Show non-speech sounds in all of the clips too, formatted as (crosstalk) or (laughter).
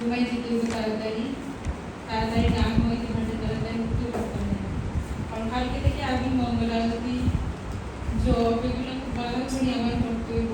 ঘুমাই যেতে হবে তাড়াতাড়ি তাড়াতাড়ি না ঘুমাইতে পারলে তাড়াতাড়ি উঠতে পারতাম না কারণ কালকে থেকে আমি মঙ্গল আরতি জব এগুলো খুব ভালো করে আমার করতে হইব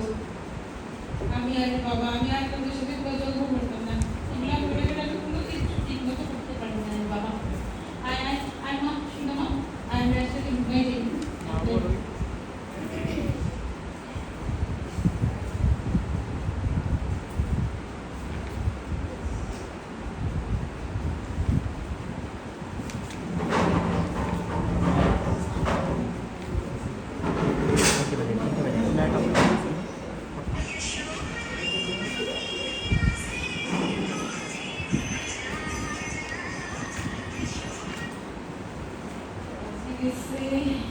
तरीके से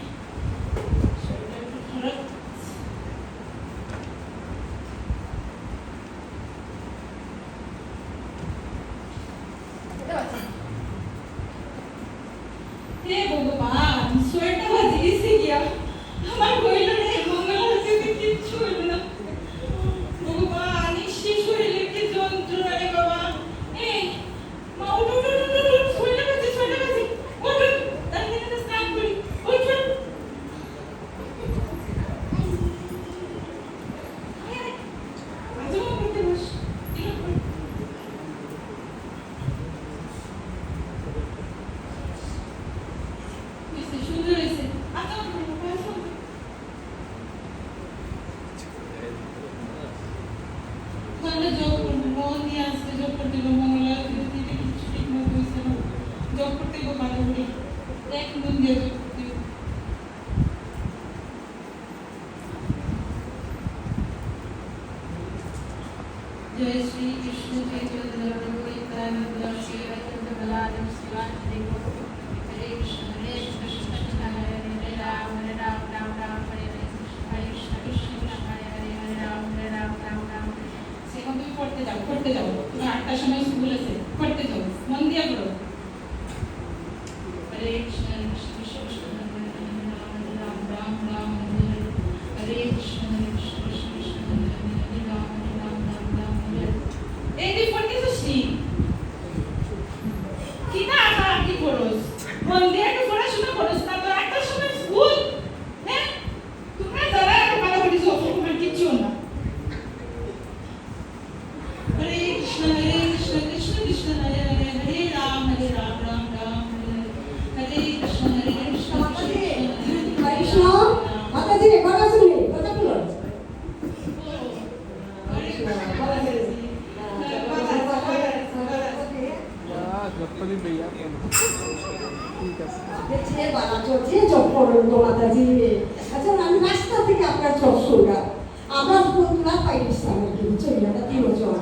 हे भगवान स्वेटर बजी किया हमारे করবো মন দিয়ে আসতে জব করতে হবে মঙ্গলার দিদি কিছু ঠিক মতো হয়েছে না জব করতে হবে ভালো করে এক মন দিয়ে জব করতে হবে जय श्री कृष्ण चैतन्य प्रभु नित्यानंद श्री अद्वैत बलादम शिवानंद प्रभु हरे कृष्ण हरे পড়তে যাব। তুমি আটটার সময় স্কুল আছে পড়তে যাব। মন দিয়ে পড়ো। কৃষ্ণ কৃষ্ণ আছে দেখছে বালা মাতাজি আচ্ছা। আমি রাস্তা থেকে আপনার চপ শুনলাম আমার বন্ধুরা পাইছি আমার কি চলে তিন বছর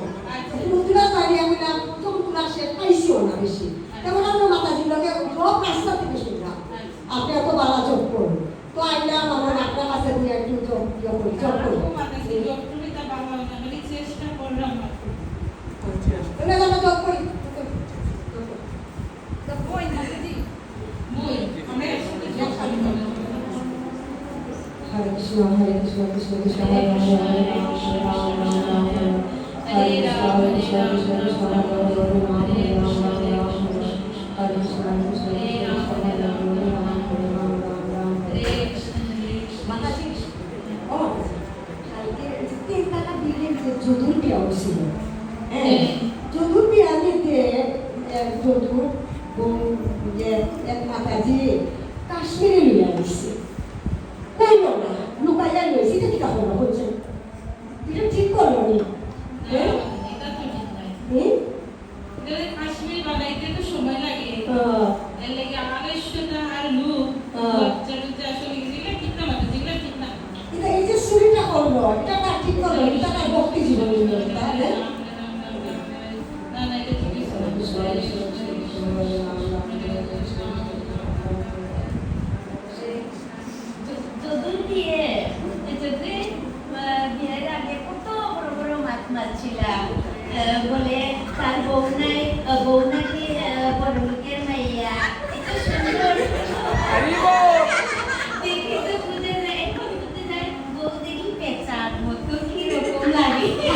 বন্ধুরা পাইলে আমি না প্রথম তুলা সে পাইছিও না বেশি তেমন আমরা মাতাজির লগে সব রাস্তা থেকে শুনলাম আপনি এত বালা চপ করুন তো আইলাম আমার আপনার কাছে একটু চপ চপ করুন চেষ্টা করলাম আমরা চপ করি মই আমরা একসাথে জব করি হরে কৃষ্ণ হরে কৃষ্ণ কৃষ্ণ কৃষ্ণ হরে হরে হরে রাম হরে রাম রাম রাম হরে হরে কৃষ্ণ হরে কৃষ্ণ কৃষ্ণ কৃষ্ণ হরে হরে হরে রাম হরে রাম রাম রাম হরে হরে কৃষ্ণ হরে কৃষ্ণ কৃষ্ণ কৃষ্ণ হরে হরে হরে রাম হরে রাম রাম রাম হরে হরে কৃষ্ণ হরে কৃষ্ণ মাতাজি ও কালকে তিনতলা বিল্ডিং যে যদুর বিয়া হয়েছিল হ্যাঁ যদুর বিয়া নিতে এক যে এক মাতাজি কাশ্মীরে লইয়া আসছে কইল না লুকাইয়া লইছি এটা কি কথা হচ্ছে এটা ঠিক করল নি হ্যাঁ এটা তো ঠিক নয় হুম? এটা কাশ্মীর বানাইতে তো সময় লাগে আহ, এর লাগে আলস্যতা আর লোক হ্যাঁ। বাচ্চা টুচ্চা আসলে যেগুলো ঠিক না মাথা যেগুলো ঠিক না এটা এই যে চুরিটা করল এটা তার ঠিক করল এটা তার ভক্তি জীবন তাহলে না না এটা ঠিক আছে যদুর বিয়ে যদি বিয়ের আগে কত বড় বড় মাছ মারছিলাম। আহ, বলে তার বউ নাই বউ Yeah. (laughs)